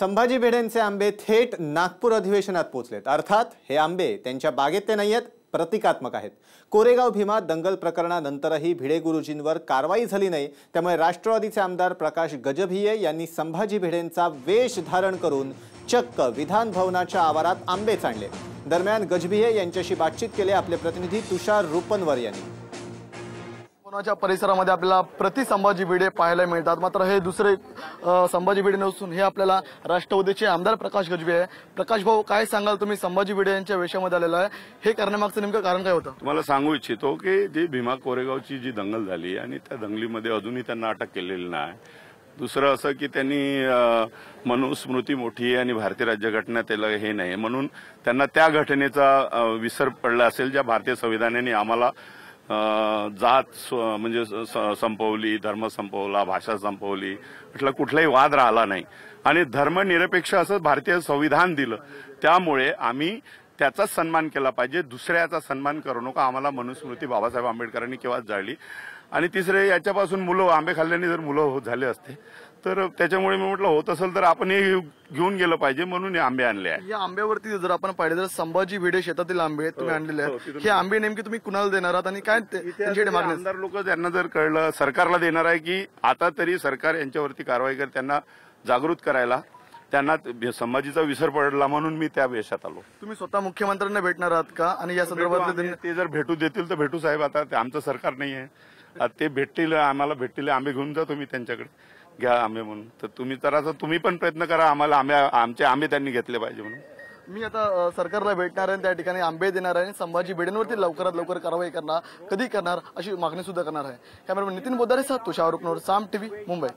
संभाजी भिडेंचे आंबे थेट नागपूर अधिवेशनात पोहोचलेत अर्थात हे आंबे त्यांच्या बागेत ते नाही आहेत प्रतिकात्मक आहेत. कोरेगाव भीमा दंगल प्रकरणानंतरही भिडे गुरुजींवर कारवाई झाली नाही. त्यामुळे राष्ट्रवादीचे आमदार प्रकाश गजभिये यांनी संभाजी भिडेंचा वेश धारण करून चक्क विधान भवनाच्या आवारात आंबे आणले. दरम्यान गजभिये यांच्याशी बातचीत केले आपले प्रतिनिधी तुषार रुपनवर यांनी. कोणाच्या परिसरामध्ये आपल्याला प्रति संभाजी भिडे पाहायला मिळतात. मात्र हे दुसरे संभाजी भिडे नसून हे आपल्याला राष्ट्रवादीचे आमदार प्रकाश गजबे आहे प्रकाश भाऊ काय सांगाल तुम्ही? संभाजी भिडे यांच्या वेशामध्ये आलेला आहे. हे करण्यामागचं नेमकं कारण काय होतं? तुम्हाला सांगू इच्छितो की जी भीमा कोरेगावची जी दंगल झाली आणि त्या दंगलीमध्ये अजूनही त्यांना अटक केलेली नाही. दुसरं असं की त्यांनी मनुस्मृती मोठी आहे आणि भारतीय राज्यघटना त्याला हे नाही म्हणून त्यांना त्या घटनेचा विसर पडला असेल ज्या भारतीय संविधानाने आम्हाला जात स्व- म्हणजे स- संपवली धर्म संपवला भाषा संपवली म्हटलं कुठलाही वाद राहिला नाही. आणि धर्मनिरपेक्ष असं भारतीय संविधान दिलं. त्यामुळे आम्ही त्याचाच सन्मान केला पाहिजे. दुसऱ्याचा सन्मान करू नका. आम्हाला मनुस्मृती बाबासाहेब आंबेडकरांनी केव्हाच जाळली. आणि तिसरे याच्यापासून मुलं आंबे खाल्ल्याने जर मुलं हो- झाले असते तर त्याच्यामुळे मी म्हटलं होत असेल तर आपण हे घेऊन गेलं पाहिजे म्हणून हे आंबे आणले आहे या आंब्यावरती जर आपण पाहिले तर संभाजी भिडे शेतातील आंबे तुम्ही आणलेले हो, आहेत तिथून- हे आंबे नेमके तुम्ही कुणाला देणार आहात आणि काय? आमदार लोक त्यांना जर कळलं सरकारला देणार आहे की आता तरी सरकार यांच्यावरती कारवाई कर त्यांना जागृत करायला त्यांना संभाजीचा विसर पडला म्हणून मी त्या वेशात आलो. तुम्ही स्वतः मुख्यमंत्र्यांना भेटणार आहात का? आणि या संदर्भात आम्ही. ते जर भेटू देतील तर भेटू साहेब. आता ते आमचं सरकार नाही आहे ते भेटतील आम्हाला भेटतील आंबे घेऊन जा तुम्ही त्यांच्याकडे. घ्या आंबे म्हणून. तर तुम्ही तर आता तुम्ही पण प्रयत्न करा. आम्हाला आंबे आमचे आंबे त्यांनी घेतले पाहिजे म्हणून. मी आता सरकारला भेटणार आहे त्या ठिकाणी आंबे देणार आहे आणि संभाजी भिडेंवरती लवकरात लवकर कारवाई करणार कधी करणार अशी मागणी सुद्धा करणार आहे. कॅमेरामॅन नितीन बोदारे सह तुषार रुपनवर साम टीव्ही मुंबई.